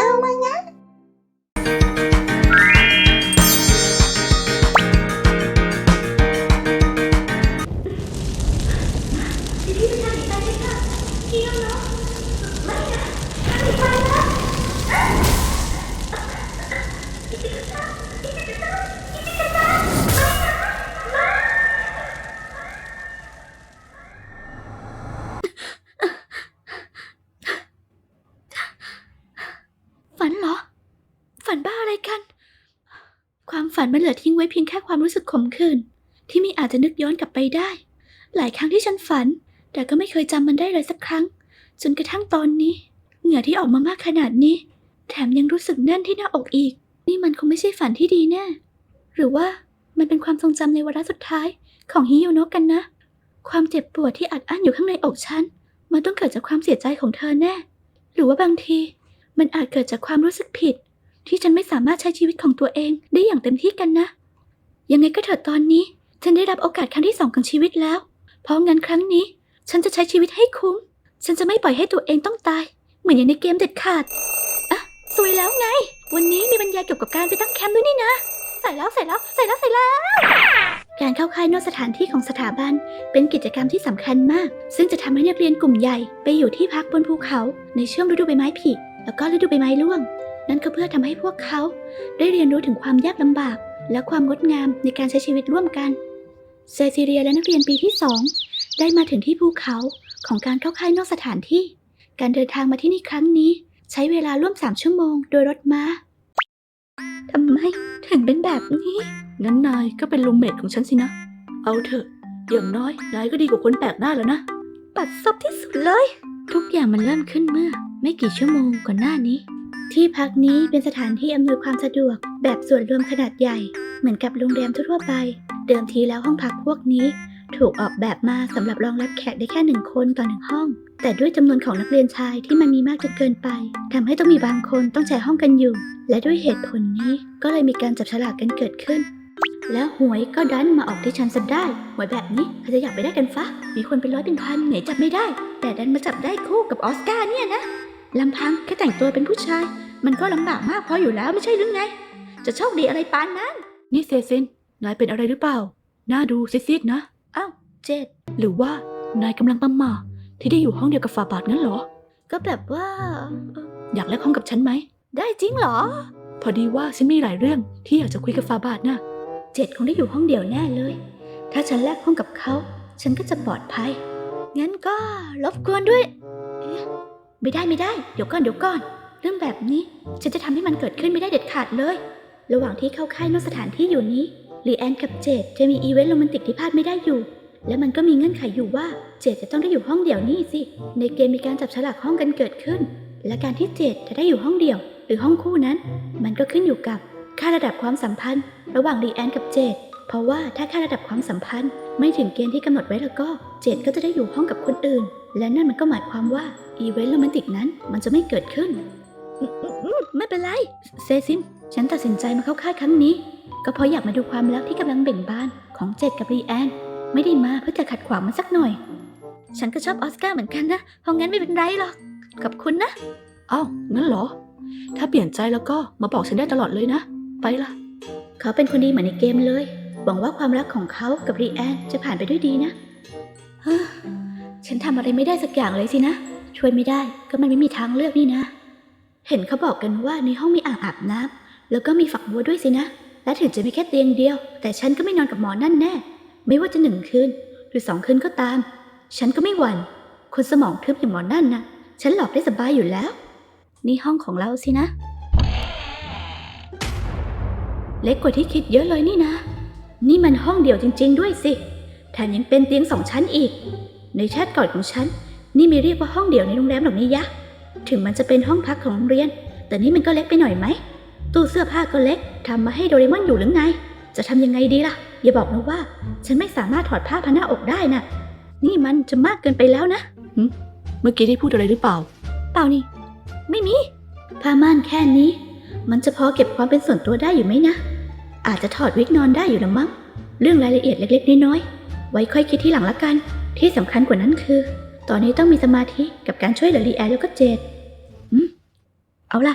เอา ฝันมันเหลือทิ้งไว้เพียงแค่ความรู้สึกขมขื่นที่ไม่อาจจะนึกย้อนกลับไปได้ หลายครั้งที่ฉันฝัน แต่ก็ไม่เคยจำมันได้เลยสักครั้ง จนกระทั่งตอนนี้ เหงื่อที่ออกมามากขนาดนี้ แถมยังรู้สึกแน่นที่หน้าอกอีก นี่มันคงไม่ใช่ฝันที่ดีแน่หรือว่ามันเป็นความทรงจำในวาระสุดท้ายของฮิโยโนะกันนะ ความเจ็บปวดที่อัดอั้นอยู่ข้างในอกฉัน มันต้องเกิดจากความเสียใจของเธอแน่ หรือว่าบางที มันอาจเกิดจากความรู้สึกผิด ที่ฉันไม่สามารถใช้ชีวิตของตัวเองได้อย่างเต็มที่กันนะ ยังไงก็เถิดตอนนี้ ฉันได้รับโอกาสครั้งที่สองของชีวิตแล้ว เพราะงั้นครั้งนี้ ฉันจะใช้ชีวิตให้คุ้ม ฉันจะไม่ปล่อยให้ตัวเองต้องตาย เหมือนอย่างในเกมเด็ดขาดอะสวยแล้วไง วันนี้มีบรรยายเกี่ยวกับการไปตั้งแคมป์ด้วยนี่นะ ใส่แล้วใส่แล้วใส่แล้วใส่แล้ว การเข้าค่ายนอกสถานที่ของสถาบัน เป็นกิจกรรมที่สำคัญมาก ซึ่งจะทำให้นักเรียนกลุ่มใหญ่ไปอยู่ที่พักบนภูเขาในช่วงฤดูใบไม้ผลิแล้วก็ฤดูใบไม้ร่วง นั่นก็เพื่อทำให้พวกเขาได้เรียนรู้ถึงความยากลำบาก และความงดงามในการใช้ชีวิตร่วมกันเซซิเรียและนักเรียนปีที่สองได้มาถึงที่ภูเขาของการเข้าค่ายนอกสถานที่ การเดินทางมาที่นี่ครั้งนี้ ใช้เวลาร่วมสามชั่วโมงโดยรถม้าทำไมถึงเป็นแบบนี้ งั้นนายก็เป็นลูมเมทของฉันสินะ เอาเถอะ อย่างน้อยนายก็ดีกว่าคนแปลกหน้าแล้วนะ ปัดซบที่สุดเลย ทุกอย่างมันเริ่มขึ้นเมื่อ ไม่กี่ชั่วโมงก่อนหน้านี้ ที่พักนี้เป็นสถานที่อำนวยความสะดวก แบบส่วนรวมขนาดใหญ่ เหมือนกับโรงแรมทั่วไป เดิมทีแล้วห้องพักพวกนี้ ถูกออกแบบมาสำหรับรองรับแขกได้แค่หนึ่งคนต่อหนึ่งห้อง แต่ด้วยจำนวนของนักเรียนชายที่มันมีมากจนเกินไปทำให้ต้องมีบางคนต้องแชร์ห้องกันอยู่ และด้วยเหตุผลนี้ก็เลยมีการจับฉลากกันเกิดขึ้น แล้วหวยก็ดันมาออกที่ฉันซะได้หวยแบบนี้ใครจะอยากไปได้กันฟะมีคนเป็นร้อยเป็นพันไหนจับไม่ได้ แต่ดันมาจับได้คู่กับออสการ์เนี่ยนะ ลำพังแค่แต่งตัวเป็นผู้ชาย มันก็ลำบากมากพออยู่แล้วไม่ใช่หรือไง จะโชคดีอะไรปานนั้น นี่เซซิน นายเป็นอะไรหรือเปล่าน่าดูซิดๆนะ อ้าวเจ็ดหรือว่านายกำลังประหมาที่ได้อยู่ห้องเดียวกับฝาบาทงั้นเหรอ ก็แบบว่าเอ่ออยากแลกห้องกับฉันไหม ได้จริงเหรอ พอดีว่าฉันมีหลายเรื่องที่อยากจะคุยกับฝาบาทนะเจ็ดคงได้อยู่ห้องเดียวแน่เลย ถ้าฉันแลกห้องกับเขา ฉันก็จะปลอดภัย งั้นก็รบกวนด้วยเอ๊ะ ไม่ได้ไม่ได้ เดี๋ยวก่อนเดี๋ยวก่อน เรื่องแบบนี้ฉันจะทำให้มันเกิดขึ้นไม่ได้เด็ดขาดเลย ระหว่างที่เข้าค่ายนอกสถานที่อยู่นี้ลีแอนกับเจดจะมีอีเวนต์โรแมนติกที่พลาดไม่ได้อยู่ และมันก็มีเงื่อนไขอยู่ว่าเจดจะต้องได้อยู่ห้องเดี่ยวนี่สิ ในเกมมีการจับฉลากห้องกันเกิดขึ้น และการที่เจดจะได้อยู่ห้องเดี่ยว หรือห้องคู่นั้น มันก็ขึ้นอยู่กับค่าระดับความสัมพันธ์ ระหว่างลีแอนกับเจดเพราะว่าถ้าค่าระดับความสัมพันธ์ ไม่ถึงเกณฑ์ที่กำหนดไว้แล้วก็ เจดก็จะได้อยู่ห้องกับคนอื่น และนั่นมันก็หมายความว่า อีเวนต์โรแมนติกนั้นมันจะไม่เกิดขึ้นอืมอืมอืมไม่เป็นไร เซซินฉันตัดสินใจมาเข้าค่ายครั้งนี้ ก็เพราะอยากมาดูความรักที่กำลังเบ่งบานของเจดกับลีแอน ไม่ได้มาเพื่อจะขัดขวางมันสักหน่อย ฉันก็ชอบออสการ์เหมือนกันนะ เพราะงั้นไม่เป็นไรหรอกกับคุณนะอ้าวงั้นเหรอ ถ้าเปลี่ยนใจแล้วก็มาบอกฉันได้ตลอดเลยนะ ไปละเขาเป็นคนดีเหมือนในเกมเลย หวังว่าความรักของเขากับรีแอนจะผ่านไปด้วยดีนะเฮ้อฉันทำอะไรไม่ได้สักอย่างเลยสินะ ช่วยไม่ได้ก็มันไม่มีทางเลือกนี่นะ เห็นเขาบอกกันว่าในห้องมีอ่างอาบน้ำแล้วก็มีฝักบัวด้วยสินะ และถึงจะมีแค่เตียงเดียว แต่ฉันก็ไม่นอนกับหมอนั่นแน่ ไม่ว่าจะหนึ่งคืน หรือสองคืนก็ตาม ฉันก็ไม่หวั่น คนสมองทึบอย่างหมอนั่นนะฉันหลอกได้สบายอยู่แล้ว นี่ห้องของเราสินะ เล็กกว่าที่คิดเยอะเลยนี่นะ นี่มันห้องเดียวจริง ๆ ด้วยสิ แถมยังเป็นเตียงสองชั้นอีก ในชาติก่อนของฉัน นี่ไม่เรียกว่าห้องเดี่ยวในโรงแรมหรอกนี่ยะ ถึงมันจะเป็นห้องพักของโรงเรียน แต่นี่มันก็เล็กไปหน่อยไหม ตู้เสื้อผ้าก็เล็กทำมาให้โดเรมอนอยู่หรือไง จะทำยังไงดีล่ะ อย่าบอกนะว่า ฉันไม่สามารถถอดผ้าพันหน้าอกได้น่ะ นี่มันจะมากเกินไปแล้วนะเมื่อกี้ได้พูดอะไรหรือเปล่า เปล่านี่ ไม่มี ผ้าม่านแค่นี้ มันจะพอเก็บความเป็นส่วนตัวได้อยู่ไหมนะ อาจจะถอดวิกนอนได้อยู่ละมั้ง เรื่องรายละเอียดเล็ก ๆ น้อยๆ ไว้ค่อยคิดที่หลังละกัน ที่สำคัญกว่านั้นคือ ตอนนี้ต้องมีสมาธิกับการช่วยเหลือลีแอนแล้วก็เจดอืมเอาล่ะ